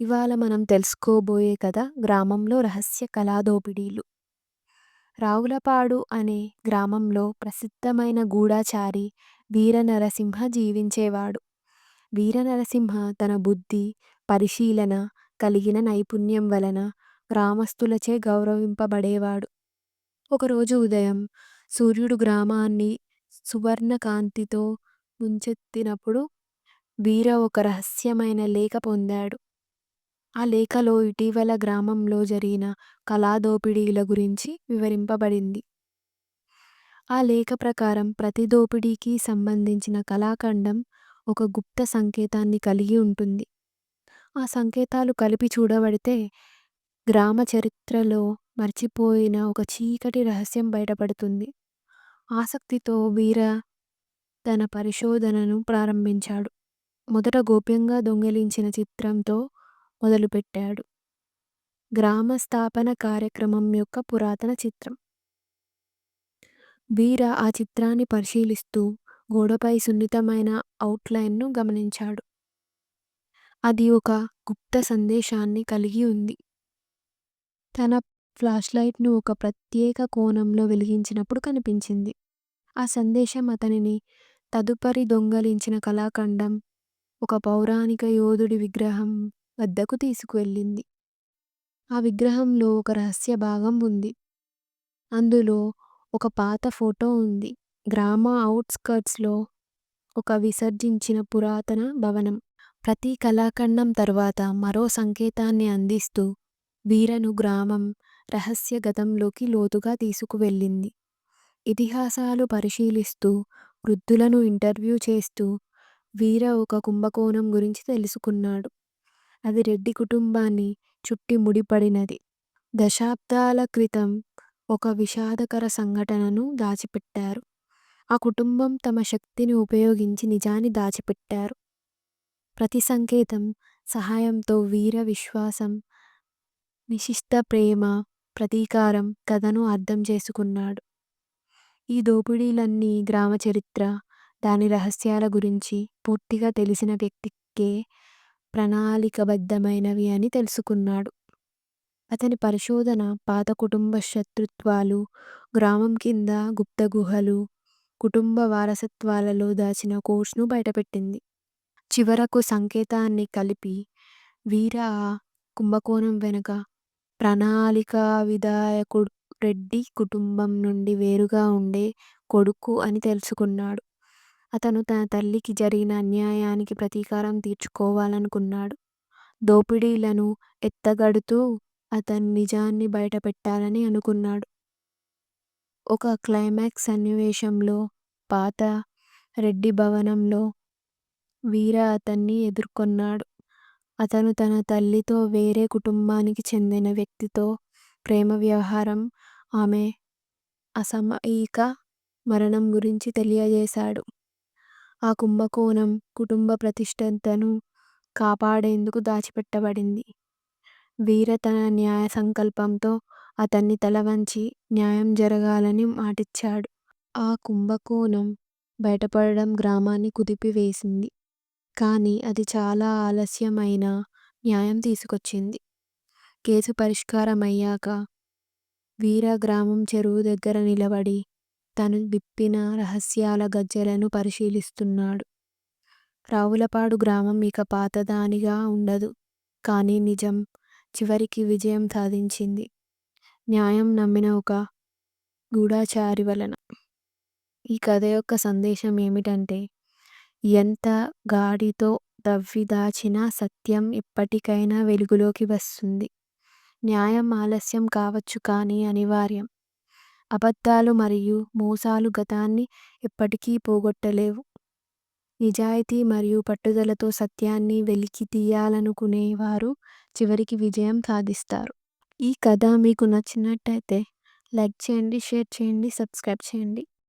ఇవాళ మనం తెలుసుకోబోయే కథ గ్రామంలో రహస్య కళాదోపిడీలు. రావులపాడు అనే గ్రామంలో ప్రసిద్ధమైన గూఢాచారి వీరనరసింహ జీవించేవాడు. వీరనరసింహ తన బుద్ధి పరిశీలన కలిగిన నైపుణ్యం వలన గ్రామస్తులచే గౌరవింపబడేవాడు. ఒకరోజు ఉదయం సూర్యుడు గ్రామాన్ని సువర్ణకాంతితో ముంచెత్తినప్పుడు వీర ఒక రహస్యమైన లేఖ పొందాడు. ఆ లేఖలో ఇటీవల గ్రామంలో జరిగిన కళాదోపిడీల గురించి వివరింపబడింది. ఆ లేఖ ప్రకారం ప్రతి దోపిడీకి సంబంధించిన కళాఖండం ఒక గుప్త సంకేతాన్ని కలిగి ఉంటుంది. ఆ సంకేతాలు కలిపి చూడబడితే గ్రామ చరిత్రలో మర్చిపోయిన ఒక చీకటి రహస్యం బయటపడుతుంది. ఆసక్తితో వీర తన పరిశోధనను ప్రారంభించాడు. మొదట గోప్యంగా దొంగిలించిన చిత్రంతో మొదలుపెట్టాడు. గ్రామ స్థాపన కార్యక్రమం యొక్క పురాతన చిత్రం. వీర ఆ చిత్రాన్ని పరిశీలిస్తూ గోడపై సున్నితమైన అవుట్లైన్ను గమనించాడు. అది ఒక గుప్త సందేశాన్ని కలిగి ఉంది. తన ఫ్లాష్ లైట్ను ఒక ప్రత్యేక కోణంలో వెలిగించినప్పుడు కనిపించింది. ఆ సందేశం అతనిని తదుపరి దొంగలించిన కళాఖండం ఒక పౌరాణిక యోధుడి విగ్రహం వద్దకు తీసుకువెళ్ళింది. ఆ విగ్రహంలో ఒక రహస్య భాగం ఉంది. అందులో ఒక పాత ఫోటో ఉంది. గ్రామ అవుట్స్కర్ట్స్లో ఒక విసర్జించిన పురాతన భవనం. ప్రతి కళాఖండం తర్వాత మరో సంకేతాన్ని అందిస్తూ వీరను గ్రామం రహస్య గతంలోకి లోతుగా తీసుకువెళ్ళింది. ఇతిహాసాలు పరిశీలిస్తూ వృద్ధులను ఇంటర్వ్యూ చేస్తూ వీర ఒక కుంభకోణం గురించి తెలుసుకున్నాడు. అది రెడ్డి కుటుంబాన్ని చుట్టి ముడిపడినది. దశాబ్దాల క్రితం ఒక విషాదకర సంఘటనను దాచిపెట్టారు. ఆ కుటుంబం తమ శక్తిని ఉపయోగించి నిజాన్ని దాచిపెట్టారు. ప్రతి సంకేతం సహాయంతో వీర విశ్వాసం నిశిష్ట ప్రేమ ప్రతీకారం కథను అర్థం చేసుకున్నాడు. ఈ దోపిడీలన్నీ గ్రామ చరిత్ర దాని రహస్యాల గురించి పూర్తిగా తెలిసిన వ్యక్తికే ప్రణాళికబద్ధమైనవి అని తెలుసుకున్నాడు. అతని పరిశోధన పాత కుటుంబ శత్రుత్వాలు గ్రామం కింద గుప్త గుహలు కుటుంబ వారసత్వాలలో దాచిన కోర్స్ను బయటపెట్టింది. చివరకు సంకేతాన్ని కలిపి వీర కుంభకోణం వెనుక ప్రణాళిక విధాయకుడు రెడ్డి కుటుంబం నుండి వేరుగా ఉండే కొడుకు అని తెలుసుకున్నాడు. అతను తన తల్లికి జరిగిన అన్యాయానికి ప్రతీకారం తీర్చుకోవాలనుకున్నాడు. దోపిడీలను ఎత్తగడుతూ అతను నిజాన్ని బయటపెట్టాలని అనుకున్నాడు. ఒక క్లైమాక్స్ సన్నివేశంలో పాత రెడ్డి భవనంలో వీర అతన్ని ఎదుర్కొన్నాడు. అతను తన తల్లితో వేరే కుటుంబానికి చెందిన వ్యక్తితో ప్రేమ వ్యవహారం ఆమె అసామయిక మరణం గురించి తెలియజేశాడు. ఆ కుంభకోణం కుటుంబ ప్రతిష్టతను కాపాడేందుకు దాచిపెట్టబడింది. వీర తన న్యాయ సంకల్పంతో అతన్ని తలవంచి న్యాయం జరగాలని మాటిచ్చాడు. ఆ కుంభకోణం బయటపడడం గ్రామాన్ని కుదిపివేసింది. కానీ అది చాలా ఆలస్యమైన న్యాయం తీసుకొచ్చింది. కేసు పరిష్కారమయ్యాక వీర గ్రామం చెరువు దగ్గర నిలబడి తను విప్పిన రహస్యాల గజ్జెలను పరిశీలిస్తున్నాడు. రావులపాడు గ్రామం ఇక పాతదానిగా ఉండదు కానీ నిజం చివరికి విజయం సాధించింది. న్యాయం నమ్మిన ఒక గూఢచారి వలన. ఈ కథ యొక్క సందేశం ఏమిటంటే ఎంత గాడితో తవ్వి దాచిన సత్యం ఎప్పటికైనా వెలుగులోకి వస్తుంది. న్యాయం ఆలస్యం కావచ్చు కానీ అనివార్యం. అబద్ధాలు మరియు మోసాలు గతాన్ని ఎప్పటికీ పోగొట్టలేవు. నిజాయితీ మరియు పట్టుదలతో సత్యాన్ని వెలికి తీయాలనుకునేవారు చివరికి విజయం సాధిస్తారు. ఈ కథ మీకు నచ్చినట్టయితే లైక్ చేయండి షేర్ చేయండి సబ్స్క్రైబ్ చేయండి.